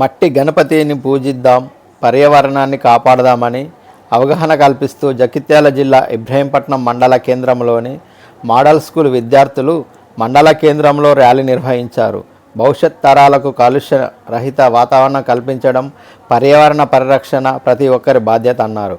మట్టి గణపతిని పూజిద్దాం పర్యావరణాన్ని కాపాడదామని అవగాహన కల్పిస్తూ జగిత్యాల జిల్లా ఇబ్రహీంపట్నం మండల కేంద్రంలోని మోడల్ స్కూల్ విద్యార్థులు మండల కేంద్రంలో ర్యాలీ నిర్వహించారు. భవిష్యత్ తరాలకు కాలుష్య రహిత వాతావరణం కల్పించడం పర్యావరణ పరిరక్షణ ప్రతి ఒక్కరి బాధ్యత అన్నారు.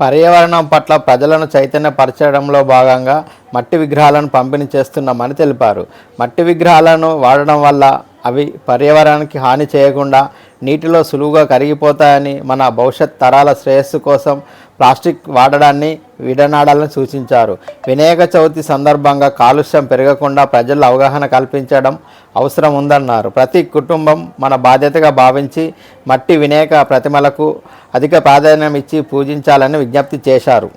పర్యావరణం పట్ల ప్రజలను చైతన్యపరచడంలో భాగంగా మట్టి విగ్రహాలను పంపిణీ చేస్తున్నామని తెలిపారు. మట్టి విగ్రహాలను వాడడం వల్ల అవి పర్యావరణానికి హాని చేయకుండా నీటిలో సులువుగా కరిగిపోతాయని మన భవిష్యత్ తరాల శ్రేయస్సు కోసం ప్లాస్టిక్ వాడడాన్ని విడనాడాలని సూచించారు. వినాయక చవితి సందర్భంగా కాలుష్యం పెరగకుండా ప్రజల్లో అవగాహన కల్పించడం అవసరం ఉందన్నారు. ప్రతి కుటుంబం మన బాధ్యతగా భావించి మట్టి వినాయక ప్రతిమలకు అధిక ప్రాధాన్యం ఇచ్చి పూజించాలని విజ్ఞప్తి చేశారు.